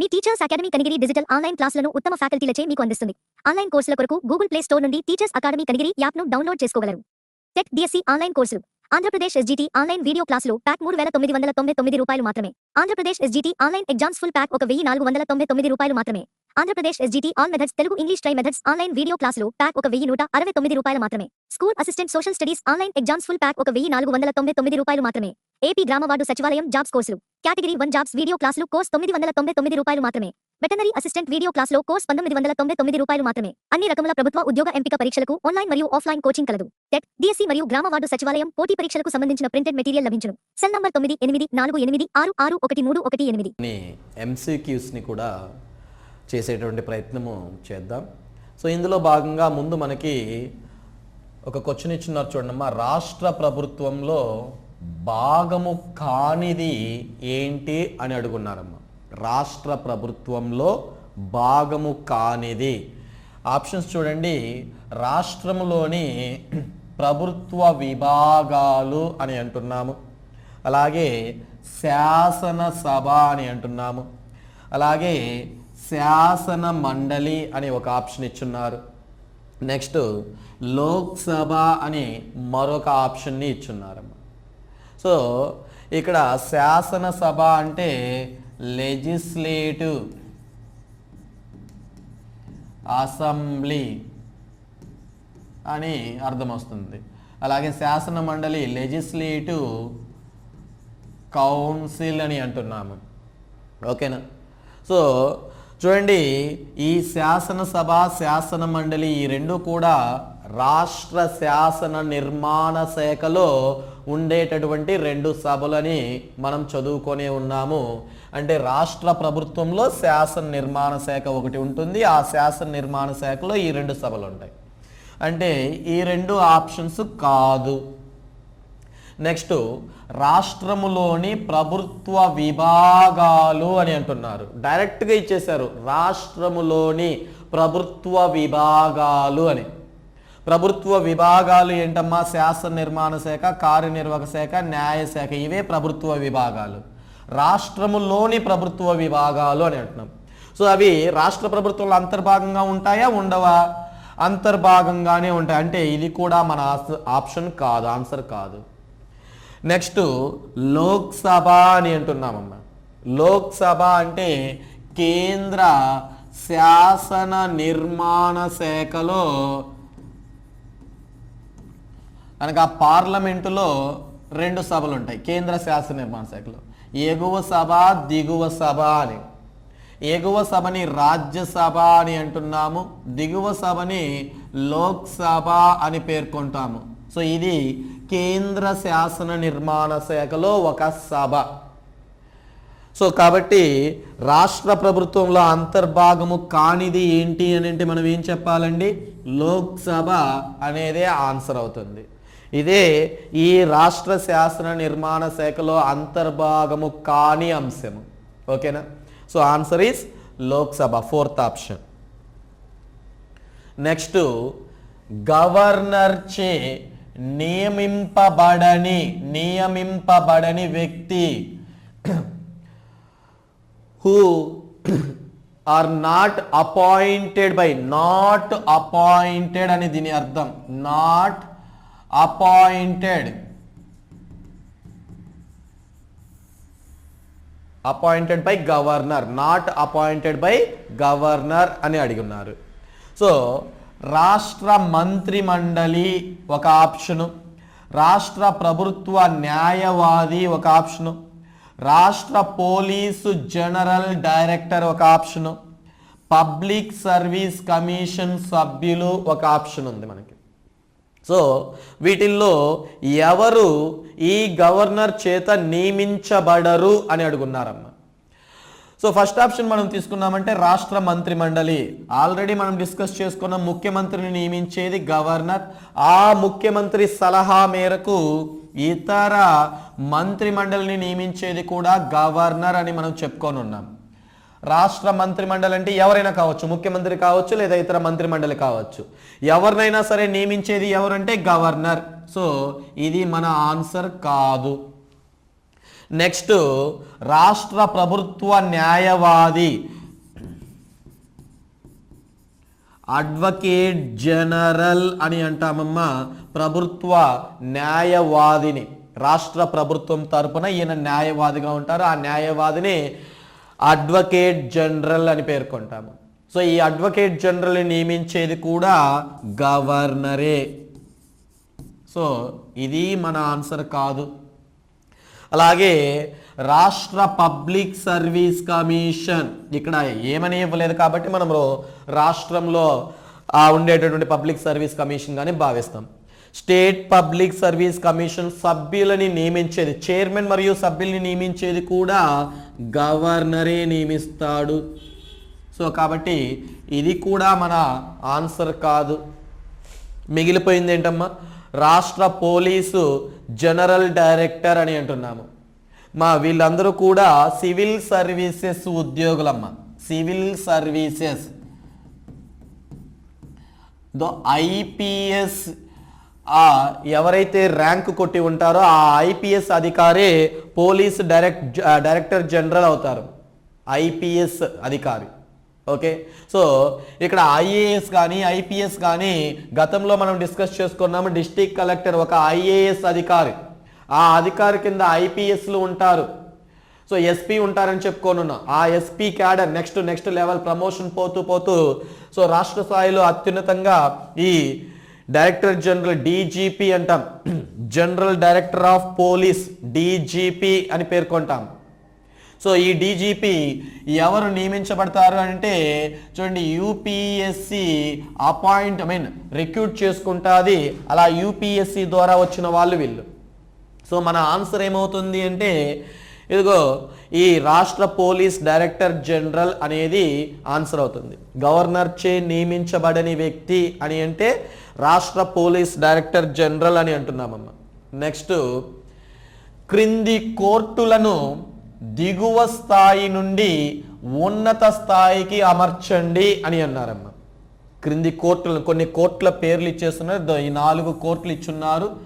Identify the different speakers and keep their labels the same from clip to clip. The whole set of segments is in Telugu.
Speaker 1: మీ teachers academy Kanigiri digital online క్లాసులను ఉత్తమ ఫ్యాకల్టీలచే మీకు అందిస్తుంది. ఆన్లైన్ కోర్సుల కొరకు గూగుల్ ప్లే స్టోర్ నుండి టీచర్స్ అకాడమీ కనిగిరి యాప్ను డౌన్లోడ్ చేసుకోగలరు. టెక్ డిఎస్సి ఆన్లైన్ కోర్సులు. ఆంధ్రప్రదేశ్ ఎస్జిటి ఆన్లైన్ వీడియో క్లాసులు ప్యాక్ మూడు వేల తొమ్మిది వందల తొంభై తొమ్మిది రూపాయలు మాత్రమే. Andhra Pradesh SGT online exams full pack ఒక వెయ్యి నాలుగు వందల తొంభై తొమ్మిది రూపాయలు మాత్రమే. Andhra Pradesh SGT all methods Telugu English tri methods online video క్లాసులు ప్యాక్ ఒక వెయ్యి నూట అరవై తొమ్మిది రూపాయలు మాత్రమే. School assistant social studies online exams full pack ఒక వెయ్యి నాలుగు వందల తొంభై తొమ్మిది రూపాయలు మాత్రమే. ఏపీ గ్రామవార్డు సచివాలయం జాబ్స్ కోర్సులు కేటగిరీ వన్ జాబ్స్ వీడియో క్లాసులు కోర్స్ తొమ్మిది వందల తొంభై తొమ్మిది రూపాయలు మాత్రమే. వెటనరీ అసిస్టెంట్ వీడియో క్లాసులో కోర్స్ పంతొమ్మిది వందల తొంభై తొమ్మిది రూపాయలు మాత్రమే. అన్ని రకముల ప్రభుత్వ ఉద్యోగ ఎంపిక పరీక్షలకు ఆన్లైన్ మరియు ఆఫ్లైన్ కోచింగ్ కలదు. టెట్ డిఎస్సీ మరియు గ్రామ వార్డు సచివాలయం పోటీ పరీక్షలకు సంబంధించిన ప్రింటెడ్ మెటీరియల్ లభించును. సెల్ నంబర్ తొమ్మిది ఎనిమిది నాలుగు ఎనిమిది ఆరు ఆరు ఒకటి మూడు ఒకటి ఎనిమిది.
Speaker 2: ఎంసీక్యూస్ని కూడా చేసేటువంటి ప్రయత్నము చేద్దాం. సో ఇందులో భాగంగా ముందు మనకి ఒక క్వశ్చన్ ఇచ్చినారు చూడమ్మా రాష్ట్ర ప్రభుత్వంలో భాగము కానిది ఏంటి అని అడుగున్నారమ్మా. రాష్ట్ర ప్రభుత్వంలో భాగము కానిది. ఆప్షన్స్ చూడండి. రాష్ట్రములోని ప్రభుత్వ విభాగాలు అని అంటున్నాము. అలాగే శాసనసభ అని అంటున్నాము. అలాగే శాసన మండలి అని ఒక ఆప్షన్ ఇచ్చున్నారు. నెక్స్ట్ లోక్సభ అని మరొక ఆప్షన్ని ఇచ్చున్నారమ్మ. సో ఇక్కడ శాసనసభ అంటే లెజిస్లేటివ్ అసెంబ్లీ అని అర్థం వస్తుంది. అలాగే శాసన మండలి లెజిస్లేటివ్ కౌన్సిల్ అని అంటున్నాము. ఓకేనా? సో చూడండి ఈ శాసనసభ శాసన మండలి ఈ రెండు కూడా రాష్ట్ర శాసన నిర్మాణ శాఖలో ఉండేటటువంటి రెండు సభలని మనం చదువుకొని ఉన్నాము. అంటే రాష్ట్ర ప్రభుత్వంలో శాసన నిర్మాణ శాఖ ఒకటి ఉంటుంది ఆ శాసన నిర్మాణ శాఖలో ఈ రెండు సభలు ఉంటాయి. అంటే ఈ రెండు ఆప్షన్స్ కాదు. నెక్స్ట్ రాష్ట్రములోని ప్రభుత్వ విభాగాలు అని అంటున్నారు. డైరెక్ట్గా ఇచ్చేశారు. రాష్ట్రములోని ప్రభుత్వ విభాగాలు అని. ప్రభుత్వ విభాగాలు ఏంటమ్మా? శాసన నిర్మాణ శాఖ కార్యనిర్వాహక శాఖ న్యాయశాఖ ఇవే ప్రభుత్వ విభాగాలు. రాష్ట్రములోని ప్రభుత్వ విభాగాలు అని అంటున్నాం. సో అవి రాష్ట్ర ప్రభుత్వంలో అంతర్భాగంగా ఉంటాయా? ఉండవా? అంతర్భాగంగానే ఉంటాయి. అంటే ఇది కూడా మన ఆప్షన్ కాదు ఆన్సర్ కాదు. నెక్స్ట్ లోక్సభ అని అంటున్నామమ్మ. లోక్సభ అంటే కేంద్ర శాసన నిర్మాణ శాఖలో అనగా పార్లమెంటులో రెండు సభలు ఉంటాయి. కేంద్ర శాసన నిర్మాణ శాఖలో. ఎగువ సభ దిగువ సభ అని. ఎగువ సభని రాజ్యసభ అని అంటున్నాము. దిగువ సభని లోక్సభ అని పేర్కొంటాము. సో ఇది కేంద్ర శాసన నిర్మాణ శాఖలో ఒక సభ. సో కాబట్టి రాష్ట్ర ప్రభుత్వంలో అంతర్భాగము కానిది ఏంటి అని అంటే మనం ఏం చెప్పాలండి? లోక్సభ అనేదే ఆన్సర్ అవుతుంది. ఇదే ఈ రాష్ట్ర శాసన నిర్మాణ శాఖలో అంతర్భాగము కాని అంశము. ఓకేనా? So answer is Lok Sabha fourth option. Next governor చే నియమింపబడని నియమింపబడని వ్యక్తి who are not appointed by not appointed అని దీని అర్థం. Not appointed appointed by governor not appointed by governor అని అడిగి ఉన్నారు. సో రాష్ట్ర మంత్రి మండలి ఒక ఆప్షను. రాష్ట్ర ప్రభుత్వ న్యాయవాది ఒక ఆప్షను. రాష్ట్ర పోలీసు జనరల్ డైరెక్టర్ ఒక ఆప్షను. పబ్లిక్ సర్వీస్ కమిషన్ సభ్యులు ఒక ఆప్షన్ ఉంది మనకి. సో వీటిల్లో ఎవరు ఈ గవర్నర్ చేత నియమించబడరు అని అడుగున్నారమ్మ. సో ఫస్ట్ ఆప్షన్ మనం తీసుకున్నామంటే రాష్ట్ర మంత్రి మండలి ఆల్రెడీ మనం డిస్కస్ చేసుకున్న ముఖ్యమంత్రిని నియమించేది గవర్నర్. ఆ ముఖ్యమంత్రి సలహా మేరకు ఇతర మంత్రి మండలిని నియమించేది కూడా గవర్నర్ అని మనం చెప్పుకొని ఉన్నాం. రాష్ట్ర మంత్రి మండలి అంటే ఎవరైనా కావచ్చు ముఖ్యమంత్రి కావచ్చు లేదా ఇతర మంత్రి మండలి కావచ్చు. ఎవరినైనా సరే నియమించేది ఎవరంటే గవర్నర్. సో ఇది మన ఆన్సర్ కాదు. నెక్స్ట్ రాష్ట్ర ప్రభుత్వ న్యాయవాది అడ్వకేట్ జనరల్ అని అంటామమ్మా ప్రభుత్వ న్యాయవాదిని. రాష్ట్ర ప్రభుత్వం తరపున ఈయన న్యాయవాదిగా ఉంటారు. ఆ న్యాయవాదిని అడ్వకేట్ జనరల్ అని పేర్కొంటాము. సో ఈ అడ్వకేట్ జనరల్ని నియమించేది కూడా గవర్నరే. సో ఇది మన ఆన్సర్ కాదు. అలాగే రాష్ట్ర పబ్లిక్ సర్వీస్ కమిషన్. ఇక్కడ ఏమని ఇవ్వలేదు కాబట్టి మనము రాష్ట్రంలో ఉండేటటువంటి పబ్లిక్ సర్వీస్ కమిషన్ కానీ భావిస్తాం. స్టేట్ పబ్లిక్ సర్వీస్ కమిషన్ సభ్యులని నియమించేది చైర్మన్ మరియు సభ్యుల్ని నియమించేది కూడా గవర్నరే నియమిస్తాడు. సో కాబట్టి ఇది కూడా మన ఆన్సర్ కాదు. మిగిలిపోయింది ఏంటమ్మా? రాష్ట్ర పోలీసు జనరల్ డైరెక్టర్ అని అంటున్నాము. మా వీళ్ళందరూ కూడా సివిల్ సర్వీసెస్ ఉద్యోగులమ్మ. Civil services. దో ఐపీఎస్ ఆ ఎవరైతే ర్యాంక్ కొట్టి ఉంటారో ఆ ఐపీఎస్ అధికారే పోలీస్ డైరెక్ట్ డైరెక్టర్ జనరల్ అవుతారు. ఐపీఎస్ అధికారి. ఓకే సో ఇక్కడ ఐఏఎస్ కానీ ఐపీఎస్ కానీ గతంలో మనం డిస్కస్ చేసుకున్నాము డిస్టిక్ కలెక్టర్ ఒక ఐఏఎస్ అధికారి. ఆ అధికారి కింద ఐపీఎస్లు ఉంటారు. సో ఎస్పీ ఉంటారని చెప్పుకోనున్నా ఆ SP cadre next next level promotion పోతూ పోతూ సో రాష్ట్ర స్థాయిలో అత్యున్నతంగా ఈ డైరెక్టర్ జనరల్ డీజీపీ అంటాం. General director of police DGP అని పేర్కొంటాం. సో ఈ డీజీపీ ఎవరు నియమించబడతారు అంటే చూడండి UPSC appoint I mean recruit చేసుకుంటుంది. అలా యూపీఎస్సి ద్వారా వచ్చిన వాళ్ళు వీళ్ళు. సో మన ఆన్సర్ ఏమవుతుంది అంటే ఇదిగో ఈ రాష్ట్ర పోలీస్ డైరెక్టర్ జనరల్ అనేది ఆన్సర్ అవుతుంది. గవర్నర్ చే నియమించబడని వ్యక్తి అని అంటే రాష్ట్ర పోలీస్ డైరెక్టర్ జనరల్ అని అంటున్నామమ్మ. నెక్స్ట్ క్రింది కోర్టులను దిగువ స్థాయి నుండి ఉన్నత స్థాయికి అమర్చండి అని అన్నారమ్మ. క్రింది కోర్టులను కొన్ని కోర్టుల పేర్లు ఇచ్చేస్తున్నారు. ఈ నాలుగు కోర్టులు ఇచ్చున్నారు.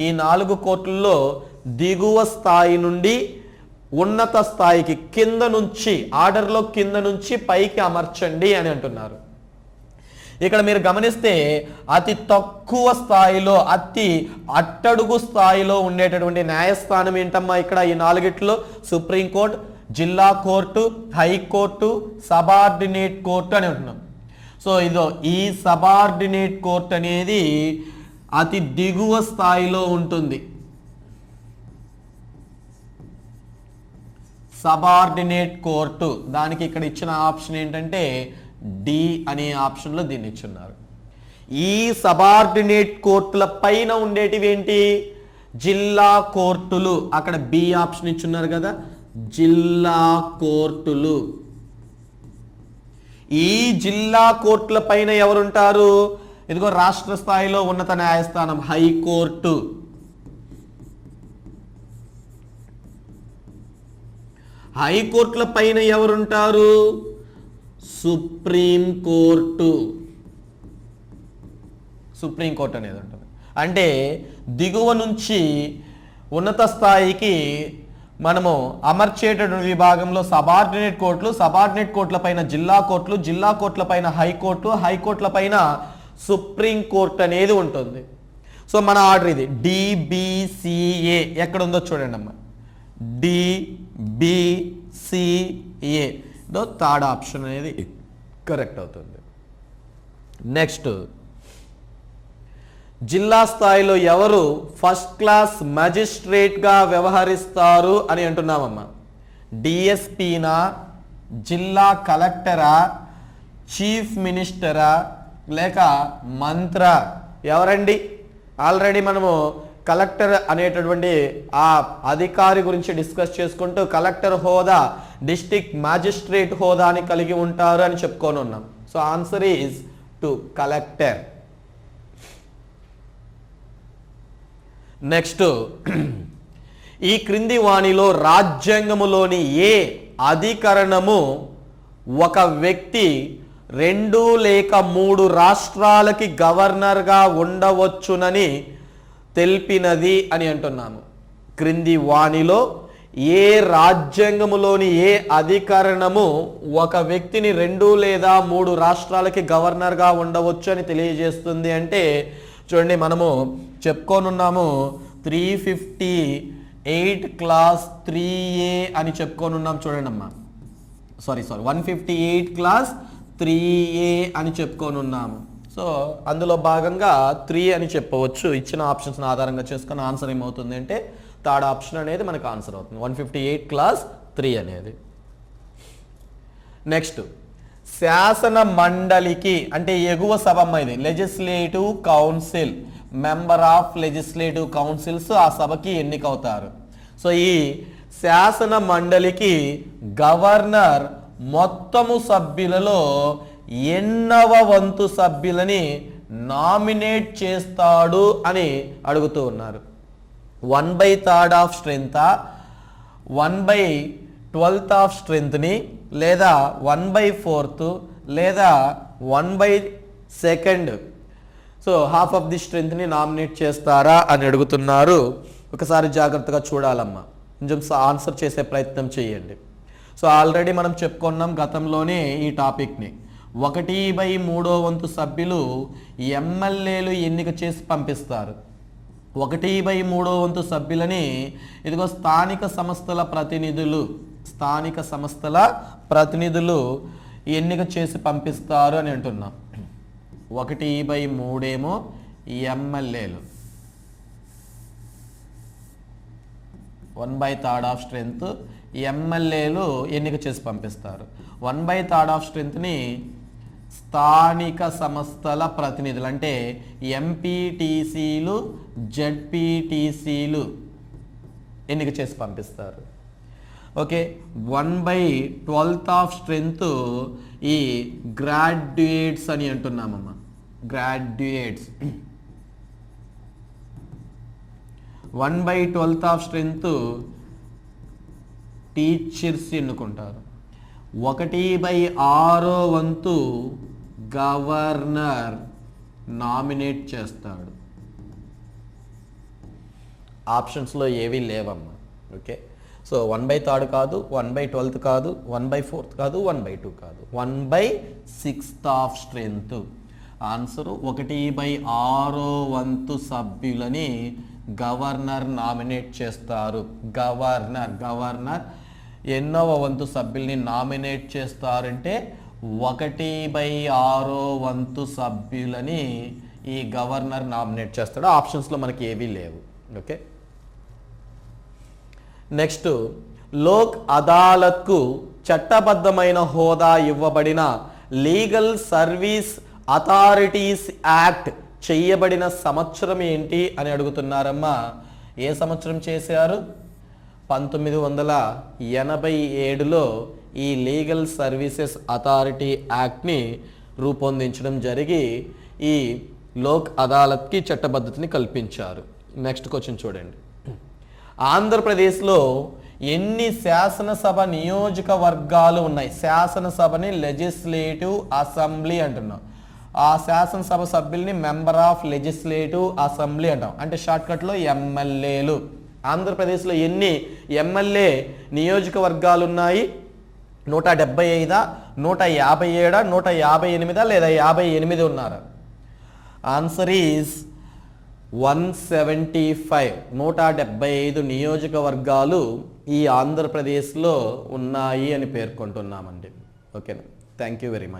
Speaker 2: ఈ నాలుగు కోర్టుల్లో దిగువ స్థాయి నుండి ఉన్నత స్థాయికి కింద నుంచి ఆర్డర్లో కింద నుంచి పైకి అమర్చండి అని అంటున్నారు. ఇక్కడ మీరు గమనిస్తే అతి తక్కువ స్థాయిలో అతి అట్టడుగు స్థాయిలో ఉండేటటువంటి న్యాయస్థానం ఏంటమ్మా ఇక్కడ ఈ నాలుగిట్లో? సుప్రీంకోర్టు జిల్లా court High Court subordinate court అని ఉంటున్నాం సో ఇదో ఈ సబార్డినేట్ కోర్టు అనేది అతి దిగువ స్థాయిలో ఉంటుంది. Subordinate court. దానికి ఇక్కడ ఇచ్చిన ఆప్షన్ ఏంటంటే డి అనే ఆప్షన్లో దీన్ని ఇచ్చున్నారు. ఈ సబార్డినేట్ కోర్టుల పైన ఉండేటివి ఏంటి? జిల్లా కోర్టులు. అక్కడ బి ఆప్షన్ ఇచ్చున్నారు కదా. జిల్లా కోర్టులు. ఈ జిల్లా కోర్టుల పైన ఎవరుంటారు? ఇదిగో రాష్ట్ర స్థాయిలో ఉన్నత న్యాయస్థానం హైకోర్టు. హైకోర్టుల పైన ఎవరుంటారు? Supreme court. సుప్రీం కోర్టు అనేది ఉంటుంది. అంటే దిగువ నుంచి ఉన్నత స్థాయికి మనము అమర్చేటటువంటి విభాగంలో సబార్డినేట్ కోర్టులు సబార్డినేట్ కోర్టుల పైన జిల్లా కోర్టులు జిల్లా కోర్టుల పైన హైకోర్టు హైకోర్టుల పైన సుప్రీం కోర్టు అనేది ఉంటుంది. సో మన ఆర్డర్ ఇది. డిబిసిఏ ఎక్కడ ఉందో చూడండి అమ్మా డిబిసిఏ దో థర్డ్ ఆప్షన్ అనేది కరెక్ట్ అవుతుంది. నెక్స్ట్ జిల్లా స్థాయిలో ఎవరు ఫస్ట్ క్లాస్ మ్యాజిస్ట్రేట్గా వ్యవహరిస్తారు అని అంటున్నామమ్మా. డిఎస్పీనా జిల్లా కలెక్టరా చీఫ్ మినిస్టరా లేక మంత్ర? ఎవరండి? ఆల్రెడీ మనము కలెక్టర్ అనేటటువంటి ఆ అధికారి గురించి డిస్కస్ చేసుకుంటూ కలెక్టర్ హోదా డిస్టిక్ మ్యాజిస్ట్రేట్ హోదాని కలిగి ఉంటారు అని చెప్పుకొని ఉన్నాం so answer is two collector. Next ఈ క్రింది వాణిలో రాజ్యాంగములోని ఏ అధికరణము ఒక వ్యక్తి రెండు లేక మూడు రాష్ట్రాలకి గవర్నర్గా ఉండవచ్చునని తెలిపినది అని అంటున్నాము క్రింది వాణిలో ఏ రాజ్యాంగములోని ఏ అధికరణము ఒక వ్యక్తిని రెండు లేదా మూడు రాష్ట్రాలకి గవర్నర్గా ఉండవచ్చు అని తెలియజేస్తుంది అంటే చూడండి మనము చెప్పుకోనున్నాము three fifty eight class three A అని చెప్పుకోనున్నాం చూడండి అమ్మా. Sorry sorry one fifty eight class three A అని చెప్పుకోనున్నాము. సో అందులో భాగంగా త్రీ అని చెప్పవచ్చు. ఇచ్చిన ఆప్షన్స్ని ఆధారంగా చేసుకుని ఆన్సర్ ఏమవుతుంది అంటే థర్డ్ ఆప్షన్ అనేది మనకు ఆన్సర్ అవుతుంది. One fifty eight class three అనేది. నెక్స్ట్ శాసన మండలికి అంటే ఎగువ సభ ఇది legislative council member of legislative councils ఆ సభకి ఎన్నికవుతారు. సో ఈ శాసన మండలికి గవర్నర్ మొత్తము సభ్యులలో ఎన్నవ వంతు సభ్యులని నామినేట్ చేస్తాడు అని అడుగుతూ ఉన్నారు. వన్ బై థర్డ్ ఆఫ్ స్ట్రెంతా వన్ బై ట్వెల్త్ ఆఫ్ స్ట్రెంత్ని లేదా వన్ బై ఫోర్త్ లేదా one by second. So half of the స్ట్రెంత్ని nominate చేస్తారా అని అడుగుతున్నారు. ఒకసారి జాగ్రత్తగా చూడాలమ్మా. కొంచెం ఆన్సర్ చేసే ప్రయత్నం చేయండి. సో ఆల్రెడీ మనం చెప్పుకున్నాం గతంలోనే ఈ టాపిక్ని. ఒకటి బై మూడో వంతు సభ్యులు ఎమ్మెల్యేలు ఎన్నిక చేసి పంపిస్తారు. ఒకటి బై మూడో వంతు సభ్యులని ఇదిగో స్థానిక సంస్థల ప్రతినిధులు స్థానిక సంస్థల ప్రతినిధులు ఎన్నిక చేసి పంపిస్తారు అని అంటున్నాం. ఒకటి బై మూడేమో ఎమ్మెల్యేలు. One by third of strength ఎమ్మెల్యేలు ఎన్నిక చేసి పంపిస్తారు. వన్ బై థర్డ్ ఆఫ్ స్ట్రెంత్ని స్థానిక సంస్థల ప్రతినిధులు అంటే ఎంపీటీసీలు జడ్పీటీసీలు ఎన్నిక చేసి పంపిస్తారు. Okay one by twelfth of strength ఈ గ్రాడ్యుయేట్స్ అని అంటున్నామమ్మా. Graduates. One by twelfth of strength teachers ఎన్నుకుంటారు? ఒకటి బై ఆరో వంతు గవర్నర్ నామినేట్ చేస్తాడు. ఆప్షన్స్లో ఏవీ లేవమ్మా. Okay? So one by third కాదు వన్ బై ట్వెల్త్ కాదు వన్ బై ఫోర్త్ కాదు వన్ బై టూ కాదు. One by sixth of strength answer ఒకటి బై ఆరో వంతు సభ్యులని గవర్నర్ నామినేట్ చేస్తారు. గవర్నర్ గవర్నర్ ఎన్నవ వంతు సభ్యుల్ని నామినేట్ చేస్తారంటే ఒకటి బై ఆరో వంతు సభ్యులని ఈ గవర్నర్ నామినేట్ చేస్తాడు. ఆప్షన్స్లో మనకి ఏవీ లేవు. ఓకే? నెక్స్ట్ లోక్ అదాలత్కు చట్టబద్ధమైన హోదా ఇవ్వబడిన లీగల్ సర్వీస్ అథారిటీస్ యాక్ట్ చేయబడిన సంవత్సరం ఏంటి అని అడుగుతున్నారమ్మా. ఏ సంవత్సరం చేశారు? పంతొమ్మిది వందల ఎనభై ఏడులో ఈ లీగల్ సర్వీసెస్ అథారిటీ యాక్ట్ని రూపొందించడం జరిగి ఈ లోక్ అదాలత్కి చట్టబద్ధతని కల్పించారు. నెక్స్ట్ క్వశ్చన్ చూడండి. ఆంధ్రప్రదేశ్లో ఎన్ని శాసనసభ నియోజకవర్గాలు ఉన్నాయి? శాసనసభని లెజిస్లేటివ్ అసెంబ్లీ అంటున్నాం. ఆ శాసనసభ సభ్యుల్ని మెంబర్ ఆఫ్ లెజిస్లేటివ్ అసెంబ్లీ అంటాం. అంటే షార్ట్కట్లో ఎమ్మెల్యేలు. ఆంధ్రప్రదేశ్లో ఎన్ని ఎమ్మెల్యే నియోజకవర్గాలు ఉన్నాయి నూట డెబ్బై ఐదా నూట యాభై ఏడా నూట యాభై ఎనిమిదా లేదా యాభై ఎనిమిది ఉన్నారు? Answer is one seventy five. నూట డెబ్బై ఐదు నియోజకవర్గాలు ఈ ఆంధ్రప్రదేశ్లో ఉన్నాయి అని పేర్కొంటున్నామండి. ఓకేనా? Thank you very much